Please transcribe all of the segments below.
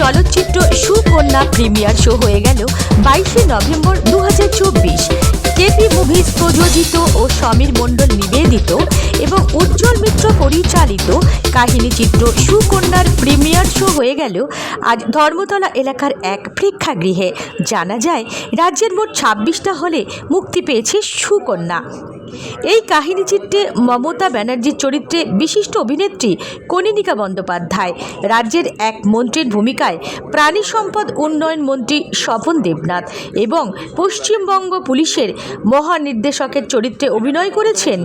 চলচ্চিত্র Sukanya premiere show হয়ে গেল বাইশে নভেম্বর দু হাজার চব্বিশ কেপি মুভিজ প্রযোজিত ও সমীর মণ্ডল নিবেদিত এবং উজ্জ্বল মিত্র পরিচালিত কাহিনী চিত্র সুকন্যার প্রিমিয়ার শো হয়ে গেল আজ ধর্মতলা এলাকার এক প্রেক্ষাগৃহে। জানা যায়, রাজ্যের মোট ছাব্বিশটা হলে মুক্তি পেয়েছে সুকন্যা। এই কাহিনী চিত্রে মমতা ব্যানার্জির চরিত্রে বিশিষ্ট অভিনেত্রী কনিনিকা বন্দ্যোপাধ্যায়, রাজ্যের এক মন্ত্রীর ভূমিকায় প্রাণী সম্পদ উন্নয়ন মন্ত্রী স্বপন দেবনাথ এবং পশ্চিমবঙ্গ পুলিশের মহানির্দেশকের চরিত্রে অভিনয় করেছেন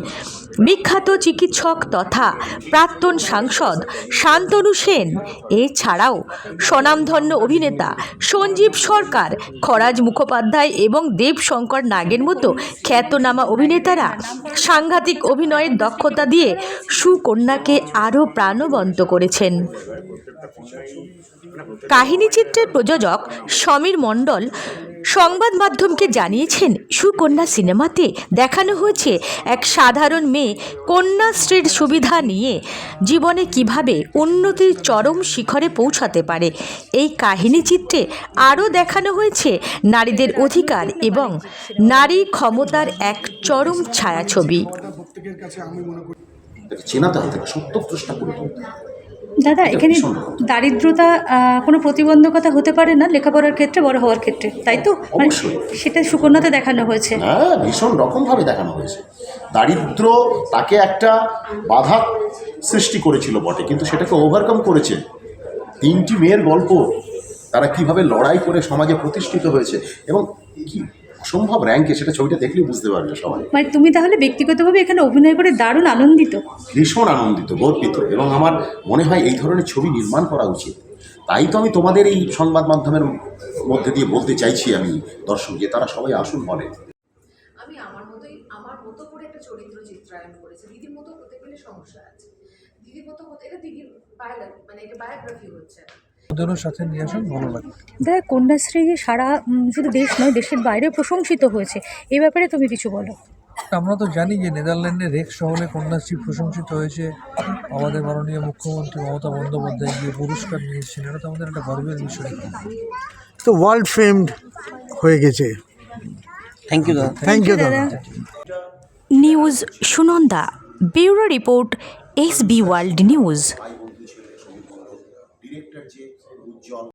বিখ্যাত চিকিৎসক তথা প্রাক্তন সাংসদ শান্তনু সেন। এছাড়াও স্বনামধন্য অভিনেতা সঞ্জীব সরকার, খরাজ মুখোপাধ্যায় এবং দেবশঙ্কর নাগের মতো খ্যাতনামা অভিনেতারা সাংঘাতিক অভিনয়ের দক্ষতা দিয়ে সুকন্যাকে আরও প্রাণবন্ত করেছেন। কাহিনী চিত্রের প্রযোজক সমীর মণ্ডল সংবাদ মাধ্যমকে জানিয়েছেন সুকন্যা সিনেমাতে দেখানো হয়েছে এক সাধারণ মেয়ে কন্যাশ্রীর সুবিধা নিয়ে জীবনে কীভাবে উন্নতির চরম শিখরে পৌঁছাতে পারে এই কাহিনী চিত্রে আরও দেখানো হয়েছে নারীদের অধিকার এবং নারী ক্ষমতার এক চরম ছায়াছবি চেনাতে হবে সত্য প্রশ্ন করে। দাদা এখানে। দারিদ্রতা কোনো প্রতিবন্ধকতা হতে পারে না লেখাপড়ার ক্ষেত্রে বড় হওয়ার ক্ষেত্রে তাই তো মানে অবশ্যই। সেটা সুকন্যাতে দেখানো হয়েছে হ্যাঁ ভীষণ রকমভাবে দেখানো হয়েছে দারিদ্র তাকে একটা বাধা সৃষ্টি করেছিল বটে কিন্তু সেটাকে ওভারকাম করেছে তিনটি মেয়ের গল্প তারা কীভাবে লড়াই করে সমাজে প্রতিষ্ঠিত হয়েছে এবং কি অসম্ভব র্যাঙ্কে সেটা ছবিটা দেখলেই বুঝতে পারবে সবাই। মানে তুমি তাহলে ব্যক্তিগতভাবে এখানে অভিনয় করে দারুণ আনন্দিত। ভীষণ আনন্দিত গর্বিত এবং আমার মনে হয় এই ধরনের ছবি নির্মাণ করা উচিত। তাই তো আমি তোমাদের এই সংবাদ মাধ্যমের মধ্যে দিয়ে বলতে চাইছি আমি দর্শক যে তারা সবাই আসুন বলে। আমি আমার মতোই আমার মতো করে একটা চরিত্র চিত্রায়ন করেছি। দিদির মতো হতে গেলে সমস্যা আছে। দিদির মতো হতে এটা দিদির বায়োগ্রাফি মানে এটা বায়োগ্রাফি হচ্ছে। না ওদেরও সাথে নিয়ে আসুন ভালো লাগবে। দাদা কন্যাশ্রী সারা শুধু দেশ নয় দেশের বাইরে প্রশংসিত হয়েছে। এই ব্যাপারে তুমি কিছু বলো। আমরা তো জানি যে নেদারল্যান্ডের রেক শহরে কন্যাশ্রী প্রশংসিত হয়েছে। আমাদের মাননীয় মুখ্যমন্ত্রী মমতা বন্দ্যোপাধ্যায় গিয়ে পুরস্কার নিয়েছেন। এটা তো আমাদের একটা গর্বের বিষয়। তো ওয়ার্ল্ড ফেমড হয়ে গেছে। থ্যাংক ইউ দাদা। থ্যাংক ইউ দাদা। News Sunanda. Bureau report S B world news